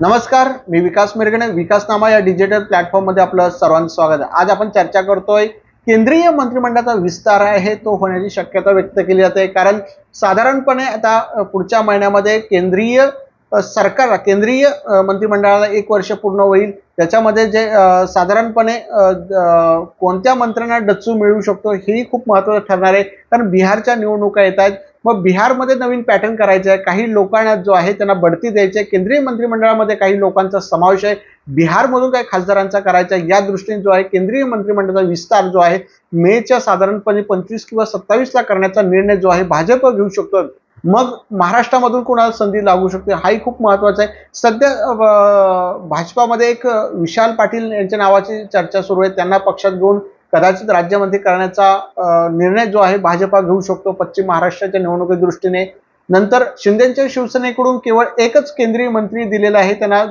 नमस्कार मी विकास मिरगणे. विकासनामा या डिजिटल प्लॅटफॉर्ममध्ये आपलं सर्वांचं स्वागत आहे. आज आपण चर्चा करतोय केंद्रीय मंत्रिमंडळाचा विस्तार आहे तो होण्याची शक्यता व्यक्त केली जाते. कारण साधारणपणे आता पुढच्या महिन्यामध्ये केंद्रीय सरकारला केंद्रीय मंत्रिमंडळाला एक वर्ष पूर्ण होईल. त्याच्यामध्ये जे साधारणपणे कोणत्या मंत्र्यांना डच्चू मिळू शकतो हेही खूप महत्त्वाचं ठरणार आहे. कारण बिहारच्या निवडणुका येत आहेत. मग बिहारमध्ये नवीन पॅटर्न करायचं आहे. काही लोकांना जो आहे त्यांना बढती द्यायची आहे. केंद्रीय मंत्रिमंडळामध्ये काही लोकांचा समावेश आहे. बिहारमधून काही खासदारांचा करायचा आहे. या दृष्टीने जो आहे केंद्रीय मंत्रिमंडळाचा विस्तार जो आहे मेच्या साधारणपणे पंचवीस किंवा सत्तावीसला करण्याचा निर्णय जो आहे भाजप घेऊ शकतो. मग महाराष्ट्रामधून कोणाला संधी लागू शकते? हाही खूप महत्त्वाचं आहे. सध्या भाजपामध्ये एक विशाल पाटील यांच्या नावाची चर्चा सुरू आहे. त्यांना पक्षात घेऊन कदाचित राज्यामध्ये करण्याचा निर्णय जो आहे भाजपा घेऊ शकतो पश्चिम महाराष्ट्राच्या निवडणुकी दृष्टीने. नंतर शिंदेच्या शिवसेनेकडून केवळ एकच केंद्रीय मंत्री दिलेला आहे. त्यांना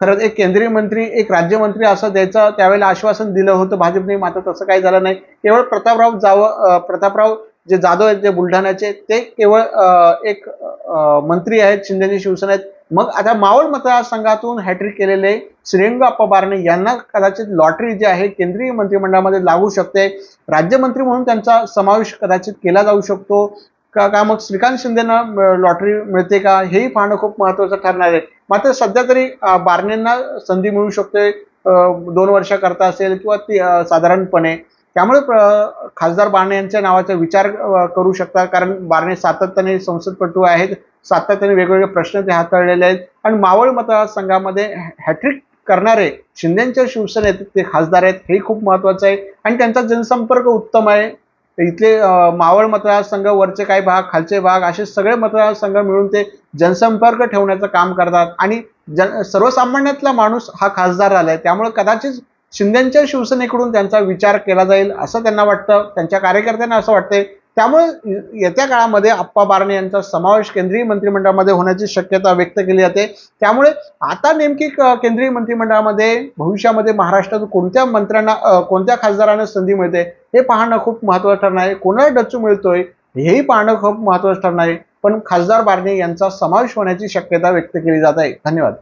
खरंच एक केंद्रीय मंत्री एक राज्यमंत्री असं द्यायचं त्यावेळेला आश्वासन दिलं होतं भाजपने. मात्र तसं काही झालं नाही. केवळ प्रतापराव जाव प्रतापराव जे जाधव आहेत जे बुलढाण्याचे ते केवळ एक मंत्री आहेत शिंदेची शिवसेना आहेत. मग आता मावळ मतदारसंघातून हॅट्रिक केलेले श्रीरंगप्पा बारणे यांना कदाचित लॉटरी जी आहे केंद्रीय मंत्रिमंडळामध्ये लागू शकते. राज्यमंत्री म्हणून त्यांचा समावेश कदाचित केला जाऊ शकतो. का का मग श्रीकांत शिंदेना लॉटरी मिळते का? हेही पाहणं खूप महत्वाचं ठरणार आहे. मात्र सध्या तरी बारणेंना संधी मिळू शकते दोन वर्षाकरता असेल किंवा ती साधारणपणे. त्यामुळे प्र- खासदार बारणे यांच्या नावाचा विचार करू शकतात. कारण बारणे सातत्याने संसदपटू आहेत. सातत्याने वेगवेगळे प्रश्न ते हाताळलेले आहेत. आणि मावळ मतदारसंघामध्ये हॅट्रिक करणारे शिंदेच्या शिवसेनेत ते खासदार आहेत हे खूप महत्वाचं आहे. आणि त्यांचा जनसंपर्क उत्तम आहे. इथले मावळ मतदारसंघ वरचे काही भाग खालचे भाग असे सगळे मतदारसंघ मिळून ते जनसंपर्क ठेवण्याचं काम करतात. आणि जन सर्वसामान्यातला माणूस हा खासदार आलाय त्यामुळे कदाचित शिंदेच्या शिवसेनेकडून त्यांचा विचार केला जाईल असं त्यांना वाटतं. त्यांच्या कार्यकर्त्यांना असं वाटतंय. त्यामुळे येत्या काळामध्ये आप्पा बारणे यांचा समावेश केंद्रीय मंत्रिमंडळामध्ये होण्याची शक्यता व्यक्त केली जाते. त्यामुळे आता नेमकी क- केंद्रीय मंत्रिमंडळामध्ये भविष्यामध्ये महाराष्ट्रात कोणत्या मंत्र्यांना कोणत्या खासदारांना संधी मिळते हे पाहणं खूप महत्त्वाचं ठरणार आहे. कोणाला डच्चू मिळतोय हेही पाहणं खूप महत्त्वाचं ठरणार आहे. पण खासदार बारणे यांचा समावेश होण्याची शक्यता व्यक्त केली जात आहे. धन्यवाद.